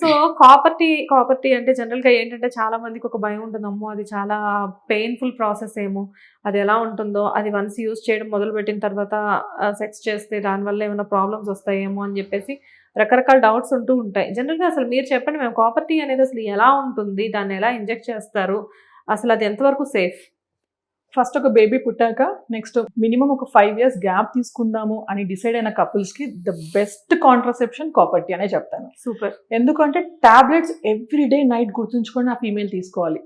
So కాపర్టీ కాపర్టీ అంటే జనరల్గా ఏంటంటే చాలా మందికి ఒక భయం ఉంటుంది. అమ్మో అది చాలా పెయిన్ఫుల్ ప్రాసెస్ ఏమో. అది ఎలా ఉంటుందో అది వన్స్ యూజ్ చేయడం మొదలు పెట్టిన తర్వాత సెక్స్ చేస్తే దానివల్ల ఏమైనా ప్రాబ్లమ్స్ వస్తాయేమో అని చెప్పేసి రకరకాల డౌట్స్ ఉంటూ ఉంటాయి. జనరల్గా అసలు మీరు చెప్పండి మేము కాపర్టీ అనేది అసలు ఎలా ఉంటుంది? దాన్ని ఎలా ఇంజెక్ట్ చేస్తారు? అసలు అది ఎంతవరకు సేఫ్ ఫస్ట్ ఒక బేబీ పుట్టాక నెక్స్ట్ మినిమం ఒక ఫైవ్ ఇయర్స్ గ్యాప్ తీసుకుందాము అని డిసైడ్ అయిన couples కి ద బెస్ట్ కాంట్రసెప్షన్ కాపర్టీ అనే చెప్తాను. సూపర్ ఎందుకంటే టాబ్లెట్స్ ఎవ్రీ డే నైట్ గుర్తుంచుకొని ఆ ఫీమేల్ తీసుకోవాలి.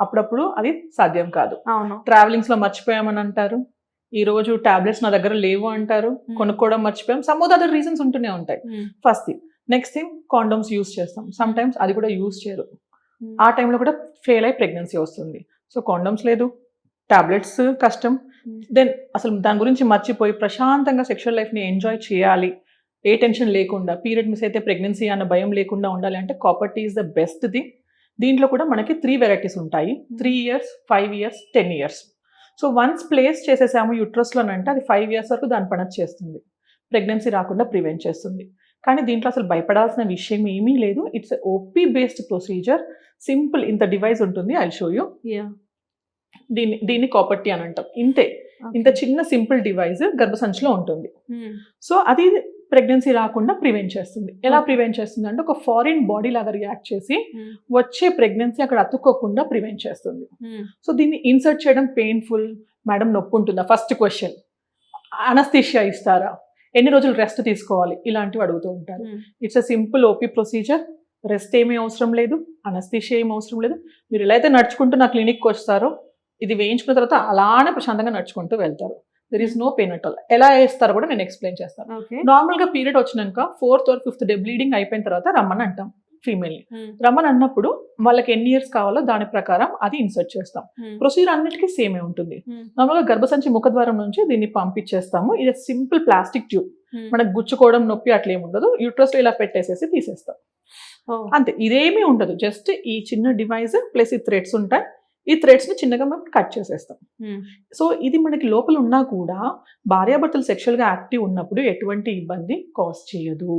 అప్పుడప్పుడు అది సాధ్యం కాదు. అవును. ట్రావెలింగ్స్లో మర్చిపోయామని అంటారు. ఈ రోజు టాబ్లెట్స్ నా దగ్గర లేవు అంటారు. కొనుక్కోవడం మర్చిపోయాం. సమ్ అదర్ రీజన్స్ ఉంటూనే ఉంటాయి. First thing next thing condoms use చేస్తాం. సమ్ టైమ్స్ అది కూడా యూస్ చేయరు. ఆ టైంలో కూడా ఫెయిల్ అయి ప్రెగ్నెన్సీ వస్తుంది. సో కాండమ్స్ లేదు. టాబ్లెట్స్ కష్టం. దెన్ అసలు దాని గురించి మర్చిపోయి ప్రశాంతంగా సెక్షువల్ లైఫ్ని ఎంజాయ్ చేయాలి. ఏ టెన్షన్ లేకుండా పీరియడ్ మిస్ అయితే ప్రెగ్నెన్సీ అన్న భయం లేకుండా ఉండాలి అంటే copper T is the best thing దీంట్లో కూడా మనకి త్రీ వెరైటీస్ ఉంటాయి. Three years five years ten years so once place చేసేసాము యూట్రస్లోనంటే అది ఫైవ్ ఇయర్స్ వరకు దాని పని చేస్తుంది. ప్రెగ్నెన్సీ రాకుండా ప్రివెంట్ చేస్తుంది. కానీ దీంట్లో అసలు భయపడాల్సిన విషయం ఏమీ లేదు. It's OP based procedure simple ఇంత డివైస్ ఉంటుంది. ఐ షో యూ యా దీన్ని దీన్ని కాపర్టీ అని అంటాం. ఇంతే. ఇంత చిన్న సింపుల్ డివైస్ గర్భసంచిలో ఉంటుంది. సో అది ప్రెగ్నెన్సీ రాకుండా ప్రివెంట్ చేస్తుంది. ఎలా. ప్రివెంట్ చేస్తుంది అంటే ఒక ఫారిన్ బాడీ లాగా రియాక్ట్ చేసి వచ్చే ప్రెగ్నెన్సీ అక్కడ అతుక్కోకుండా ప్రివెంట్ చేస్తుంది. సో దీన్ని ఇన్సర్ట్ చేయడం పెయిన్ఫుల్? మేడం నొప్పి ఉంటుందా? First question. అనస్థిషియా ఇస్తారా? ఎన్ని రోజులు రెస్ట్ తీసుకోవాలి? ఇలాంటివి అడుగుతూ ఉంటారు. It's a simple OP procedure. Rest ఏమీ అవసరం లేదు. అనస్థిషియా ఏమీ అవసరం లేదు. మీరు ఎలా అయితే నడుచుకుంటూ నా క్లినిక్కి వస్తారో ఇది వేయించుకున్న తర్వాత అలానే ప్రశాంతంగా నడుచుకుంటూ వెళ్తారు. There is no pain at all ఎలా వేస్తారో కూడా నేను ఎక్స్ప్లెయిన్ చేస్తాను. ఓకే. నార్మల్గా పీరియడ్ వచ్చినాక fourth or fifth day bleeding అయిపోయిన తర్వాత రమ్మని అంటాం ఫీమేల్ని రమ్మని అన్నప్పుడు వాళ్ళకి ఎన్ని ఇయర్స్ కావాలో దాని ప్రకారం అది ఇన్సర్ట్ చేస్తాం. ప్రొసీజర్ అన్నిటికీ సేమే ఉంటుంది. నార్మల్గా గర్భసంచి ముఖద్వారం నుంచి దీన్ని పంపించేస్తాము. ఇది సింపుల్ ప్లాస్టిక్ ట్యూబ్ మనకు గుచ్చుకోవడం నొప్పి అట్లా ఏమి ఉండదు. యూట్రస్ ఇలా పెట్టేసేసి తీసేస్తాం. అంతే. ఇదేమీ ఉండదు. జస్ట్ ఈ చిన్న డివైస్ ప్లస్ ఈ థ్రెడ్స్ ఉంటాయి. ఈ థ్రెడ్స్ని చిన్నగా మనం కట్ చేసేస్తాం. సో ఇది మనకి లోపల ఉన్నా కూడా భార్యాభర్తలు sexual గా యాక్టివ్ ఉన్నప్పుడు ఎటువంటి ఇబ్బంది కాజ్ చేయదు.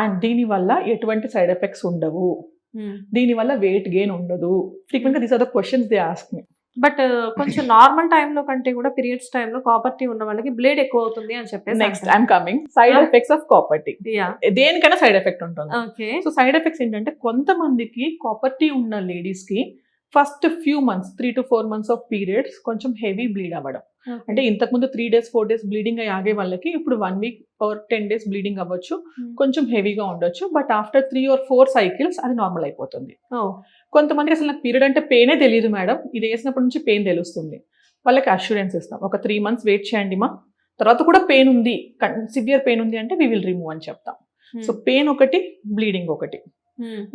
అండ్ దీని వల్ల ఎటువంటి సైడ్ ఎఫెక్ట్స్ ఉండవు. దీని వల్ల వెయిట్ గెయిన్ ఉండదు. ఫ్రీక్వెంట్గా these are the questions they ask me but కొంచెం నార్మల్ టైంలో కంటే కూడా పీరియడ్స్ టైంలో కాపర్టీ ఉన్న వాళ్ళకి బ్లేడ్ ఎక్కువ అవుతుంది అని చెప్పేసి next I'm coming side effects of copper T దేనికైనా సైడ్ ఎఫెక్ట్ ఉంటుంది. సో సైడ్ ఎఫెక్ట్స్ ఏంటంటే కొంతమందికి కాపర్టీ ఉన్న లేడీస్కి first few months three to four months of periods కొంచెం హెవీ బ్లీడ్ అవ్వడం. అంటే ఇంతకుముందు three days four days bleeding అయ్యి ఆగే వాళ్ళకి ఇప్పుడు one week or ten days bleeding అవ్వచ్చు. కొంచెం హెవీగా ఉండొచ్చు. But after three or four cycles అది నార్మల్ అయిపోతుంది. కొంతమందికి అసలు నాకు పీరియడ్ అంటే పెయినే తెలియదు మేడం. ఇది వేసినప్పటి నుంచి పెయిన్ తెలుస్తుంది. వాళ్ళకి అష్యూరెన్స్ ఇస్తాం. ఒక త్రీ మంత్స్ వెయిట్ చేయండి మా. తర్వాత కూడా పెయిన్ ఉంది. సివియర్ పెయిన్ ఉంది అంటే వీ విల్ రిమూవ్ అని చెప్తాం. సో పెయిన్ ఒకటి బ్లీడింగ్ ఒకటి.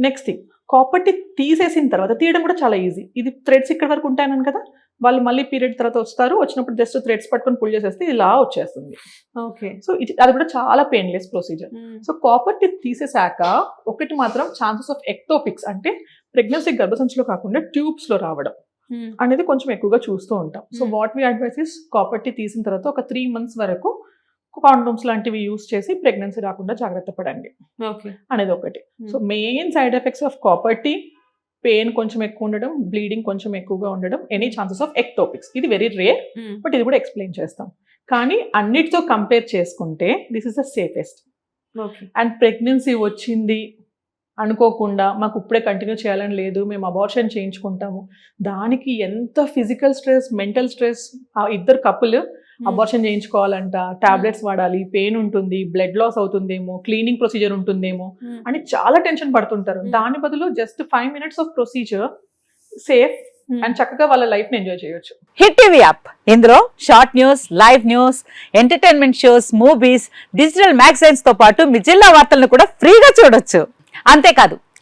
నెక్స్ట్ థింగ్ కాపర్టీ తీసేసిన తర్వాత తీయడం కూడా చాలా ఈజీ ఇది థ్రెడ్స్ ఇక్కడ వరకు ఉంటాయన్నాను కదా? వాళ్ళు మళ్ళీ పీరియడ్ తర్వాత వస్తారు. వచ్చినప్పుడు జస్ట్ థ్రెడ్స్ పట్టుకొని పుల్ చేసేస్తే ఇలా వచ్చేస్తుంది. ఓకే సో ఇది అది కూడా చాలా painless procedure so copper T తీసేశాక ఒకటి మాత్రం ఛాన్సెస్ ఆఫ్ ఎక్టోపిక్స్ అంటే ప్రెగ్నెన్సీ గర్భసంచిలో కాకుండా ట్యూబ్స్లో రావడం అనేది కొంచెం ఎక్కువగా చూస్తూ ఉంటాం. So Hmm. What we advise is copper T తీసిన తర్వాత ఒక త్రీ మంత్స్ వరకు కాండోమ్స్ లాంటివి యూస్ చేసి ప్రెగ్నెన్సీ రాకుండా జాగ్రత్త పడండి. అనేది ఒకటి. So main side effects of copper T pain కొంచెం ఎక్కువ ఉండడం బ్లీడింగ్ కొంచెం ఎక్కువగా ఉండడం ఎనీ ఛాన్సెస్ ఆఫ్ ఎక్టోపిక్స్ ఇది వెరీ రేర్ బట్ ఇది కూడా ఎక్స్ప్లెయిన్ చేస్తాం. కానీ అన్నిటితో కంపేర్ చేసుకుంటే this is the safest okay. And pregnancy వచ్చింది అనుకోకుండా మాకు ఇప్పుడే కంటిన్యూ చేయాలని లేదు మేము అబార్షన్ చేయించుకుంటాము. దానికి ఎంత ఫిజికల్ స్ట్రెస్ మెంటల్ స్ట్రెస్ ఆ ఇద్దరు కప్పులు అబార్షన్ చేయించుకోవాలంట టాబ్లెట్స్ వాడాలి పెయిన్ ఉంటుంది బ్లడ్ లాస్ అవుతుందేమో క్లీనింగ్ ప్రొసీజర్ ఉంటుందేమో అని చాలా టెన్షన్ పడుతుంటారు. Hmm. దాని బదులు just five minutes of procedure safe and చక్కగా వాళ్ళ లైఫ్ని ఎంజాయ్ చేయొచ్చు. హిట్ టీవీ యాప్ ఇందులో short news live news entertainment shows movies digital మ్యాగజైన్స్తో పాటు మీ జిల్లా వార్తలను కూడా ఫ్రీగా చూడొచ్చు. అంతేకాదు